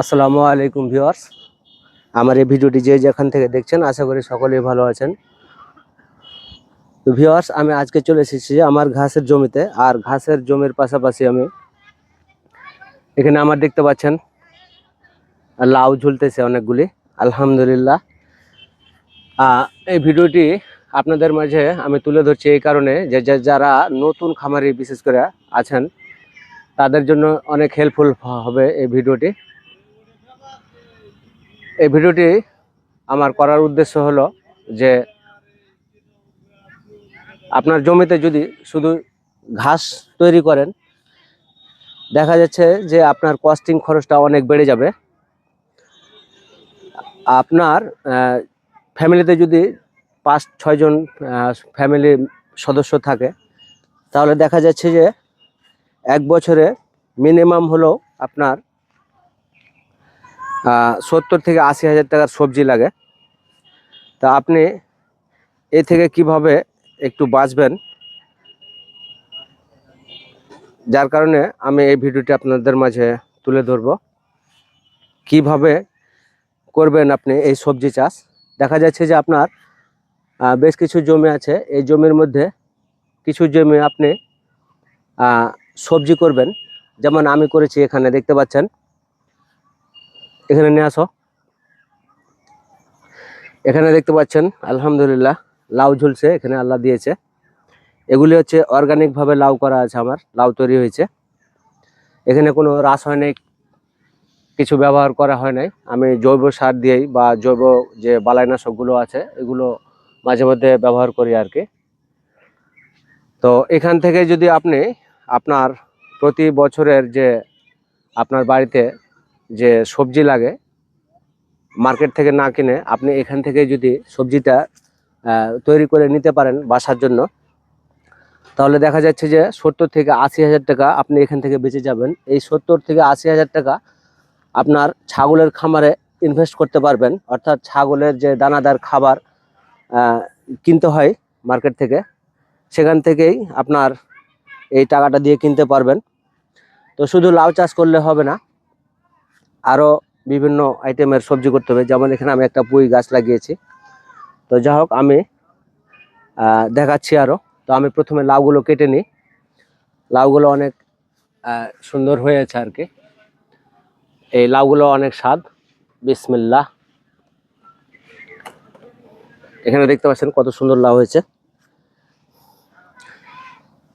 আসসালামু আলাইকুম ভিউয়ার্স। আমার এই ভিডিওটি যে যেখান থেকে দেখছেন, আশা করি সকলেই ভালো আছেন। তো ভিউয়ার্স, আমি আজকে চলে এসেছি আমার ঘাসের জমিতে, আর ঘাসের জমির পাশাপাশি আমি এখানে আমার দেখতে পাচ্ছেন, লাউ ঝুলতেছে অনেকগুলি, আলহামদুলিল্লাহ। এই ভিডিওটি আপনাদের মাঝে আমি তুলে ধরছি এই কারণে যে যারা নতুন খামারি বিশেষ করে আছেন, তাদের জন্য অনেক হেল্পফুল হবে এই ভিডিওটি। এই ভিডিওটি আমার করার উদ্দেশ্য হলো যে আপনার জমিতে যদি শুধু ঘাস তৈরি করেন, দেখা যাচ্ছে যে আপনার কস্টিং খরচটা অনেক বেড়ে যাবে। আপনার ফ্যামিলিতে যদি পাঁচ ছয়জন ফ্যামিলি সদস্য থাকে, তাহলে দেখা যাচ্ছে যে এক বছরে মিনিমাম হলো আপনার সত্তর থেকে আশি হাজার টাকার সবজি লাগে। তা আপনি এ থেকে কীভাবে একটু বাঁচবেন? যার কারণে আমি এই ভিডিওটি আপনাদের মাঝে তুলে ধরব। কীভাবে করবেন আপনি এই সবজি চাষ? দেখা যাচ্ছে যে আপনার বেশ কিছু জমি আছে। এই জমির মধ্যে কিছু জমি আপনি সবজি করবেন। যেমন আমি করেছি এখানে, দেখতে পাচ্ছেন। এখানে নিয়ে আসো। এখানে দেখতে পাচ্ছেন, আলহামদুলিল্লাহ, লাউ ঝুলছে, এখানে আল্লাহ দিয়েছে। এগুলি হচ্ছে অর্গানিক ভাবে লাউ করা আছে আমার, লাউ তৈরি হয়েছে। এখানে কোনো রাসায়নিক কিছু ব্যবহার করা হয় নাই। আমি জৈব সার দিয়েই বা জৈব যে বালাইনাশকগুলো আছে, এগুলো মাঝে মধ্যে ব্যবহার করি আর কি। তো এখান থেকে যদি আপনি আপনার প্রতি বছরের যে আপনার বাড়িতে যে সবজি লাগে, মার্কেট থেকে না কিনে আপনি এখান থেকে যদি সবজিটা তৈরি করে নিতে পারেন বাসার জন্য, তাহলে দেখা যাচ্ছে যে সত্তর থেকে আশি হাজার টাকা আপনি এখান থেকে বেঁচে যাবেন। এই সত্তর থেকে আশি হাজার টাকা আপনার ছাগলের খামারে ইনভেস্ট করতে পারবেন। অর্থাৎ ছাগলের যে দানাদার খাবার কিনতে হয় মার্কেট থেকে, সেখান থেকেই আপনার এই টাকাটা দিয়ে কিনতে পারবেন। তো শুধু লাউ চাষ করলে হবে না আরও বিভিন্ন আইটেমের সবজি করতে হবে। যেমন এখানে আমি একটা পুঁই গাছ লাগিয়েছি। তো যাই হোক, আমি দেখাচ্ছি আরও তো আমি প্রথমে লাউগুলো কেটে নিই। লাউগুলো অনেক সুন্দর হয়েছে আর কি। এই লাউগুলো অনেক স্বাদ। বিসমিল্লা এখানে দেখতে পাচ্ছেন কত সুন্দর লাউ হয়েছে।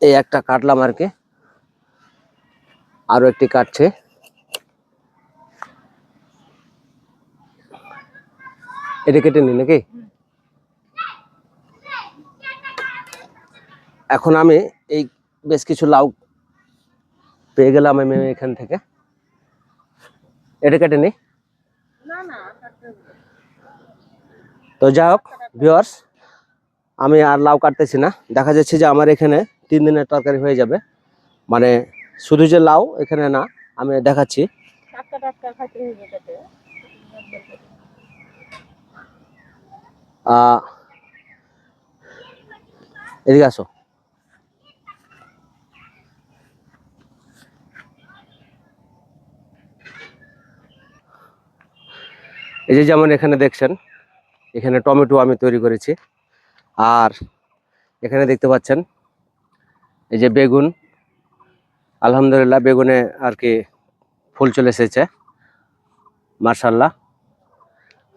এই একটা কাটলাম আর কি। আরও একটি কাটছে। এটা কেটে নি নাকি? এখন আমি এই বেশ কিছু লাউ পেয়ে গেলাম আমি এখান থেকে। এটা কেটে নি? তো যাই হোক ভিওয়ার্স আমি আর লাউ কাটতেছি না। দেখা যাচ্ছে যে আমার এখানে তিন দিনের তরকারি হয়ে যাবে। মানে শুধু যে লাউ এখানে না আমি দেখাচ্ছি। এদিকে আসো। এই যে যেমন এখানে দেখছেন, এখানে টমেটো আমি তৈরি করেছি। আর এখানে দেখতে পাচ্ছেন, এই যে বেগুন, আলহামদুলিল্লাহ বেগুনে আর কি ফুল চলে এসেছে মার্শাল্লাহ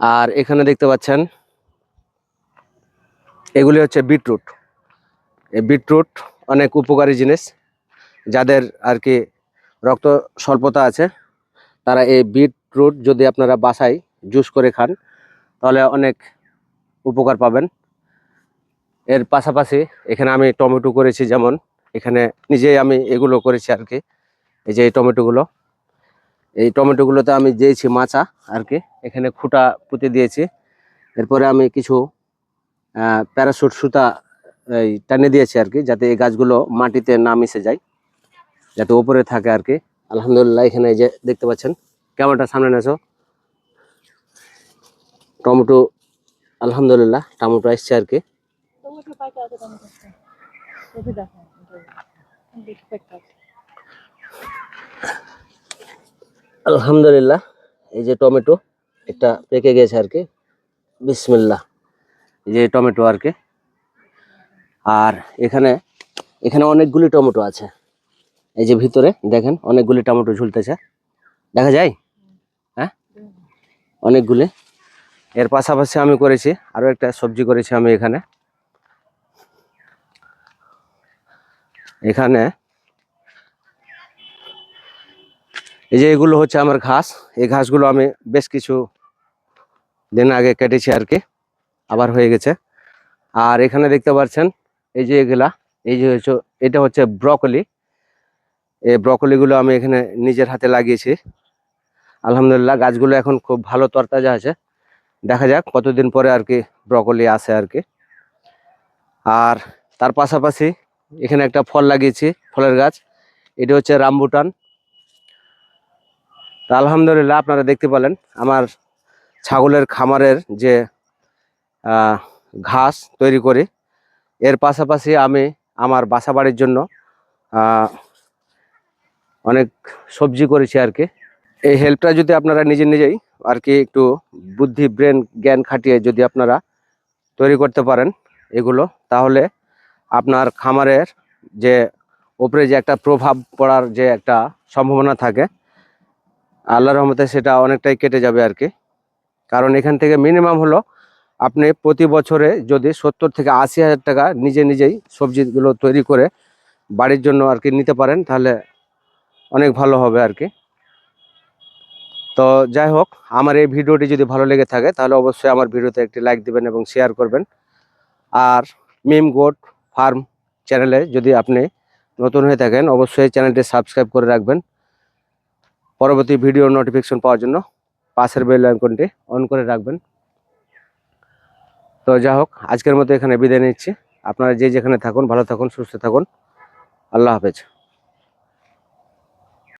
আর এখানে দেখতে পাচ্ছেন এগুলি হচ্ছে বিটরুট। এই বিটরুট অনেক উপকারী জিনিস। যাদের আর কি রক্ত স্বল্পতা আছে, তারা এই বিটরুট যদি আপনারা বাসায় জুস করে খান, তাহলে অনেক উপকার পাবেন। এর পাশাপাশি এখানে আমি টমেটো করেছি যেমন, এখানে নিজেই আমি এগুলো করেছি আর কি, এই যে এই টমেটোগুলো। এই টমেটোগুলোতে আমি দিয়েছি মাচা আর কি, এখানে খুঁটা পুঁতে দিয়েছি। এরপরে আমি কিছু আহ, প্যারাশুট সুতা এই টানে দিয়েছি আর কি যাতে এই গাছগুলো মাটিতে না মিশে যায় যাতে ওপরে থাকে আর কি। আলহামদুলিল্লাহ এখানে এই যে দেখতে পাচ্ছেন ক্যামেরাটা সামনে নেছো টমেটো আলহামদুলিল্লাহ টমেটো আসছে আর কি। আলহামদুলিল্লাহ এই যে টমেটো একটা পেকে গেছে আর কি। বিসমিল্লা এই যে টমেটো আর কি। আর এখানে এখানে অনেকগুলি টমেটো আছে। এই যে ভিতরে, দেখেন, অনেকগুলি টমেটো ঝুলতেছে। দেখা যায়? হ্যাঁ? অনেকগুলি। এর পাশাপাশি আমি করেছি আরও একটা সবজি করেছি আমি এখানে। এখানে এই যে এগুলো হচ্ছে আমার ঘাস। এই ঘাসগুলো আমি বেশ কিছু দিন আগে কেটেছি আর কি। আবার হয়ে গেছে। আর এখানে দেখতে পাচ্ছেন, এই যে এগুলা, এই যে এটা হচ্ছে ব্রকলি। এই ব্রকলিগুলো আমি এখানে নিজের হাতে লাগিয়েছি। আলহামদুলিল্লাহ, গাছগুলো এখন খুব ভালো তরতাজা আছে। দেখা যাক, কতদিন পরে আর কি ব্রকলি আসে আর কি। আর তার পাশাপাশি এখানে একটা ফল লাগিয়েছি, ফলের গাছ। এটা হচ্ছে রামবুটান। তা আলহামদুলিল্লাহ, আপনারা দেখতে পেলেন, আমার ছাগলের খামারের যে ঘাস তৈরি করি। এর পাশাপাশি আমি আমার বাসা বাড়ির জন্য অনেক সবজি করেছি আর কি। এই হেল্পটা যদি আপনারা নিজে নিজেই আর কি একটু বুদ্ধি ব্রেন জ্ঞান খাটিয়ে যদি আপনারা তৈরি করতে পারেন এগুলো, তাহলে আপনার খামারের যে উপরে যে একটা প্রভাব পড়ার যে একটা সম্ভাবনা থাকে, আল্লাহর রহমতে সেটা অনেকটাই কেটে যাবে আর কি। কারণ এখান থেকে মিনিমাম হলো আপনি প্রতি বছরে যদি সত্তর থেকে আশি হাজার টাকা নিজে নিজেই সবজিগুলো তৈরি করে বাড়ির জন্য আর কি নিতে পারেন, তাহলে অনেক ভালো হবে আর কি। তো যাই হোক, আমার এই ভিডিওটি যদি ভালো লেগে থাকে, তাহলে অবশ্যই আমার ভিডিওতে একটি লাইক দিবেন এবং শেয়ার করবেন। আর মিম গোট ফার্ম চ্যানেলে যদি আপনি নতুন হয়ে থাকেন, অবশ্যই চ্যানেলটি সাবস্ক্রাইব করে রাখবেন। পরবর্তী ভিডিও নোটিফিকেশন পাওয়ার জন্য পাশের বেল আইকনটি অন করে রাখবেন। তো যা হোক, আজকের মতো এখানে বিদায় নিচ্ছি। আপনারা যে যেখানে থাকুন, ভালো থাকুন, সুস্থ থাকুন। আল্লাহ হাফেজ।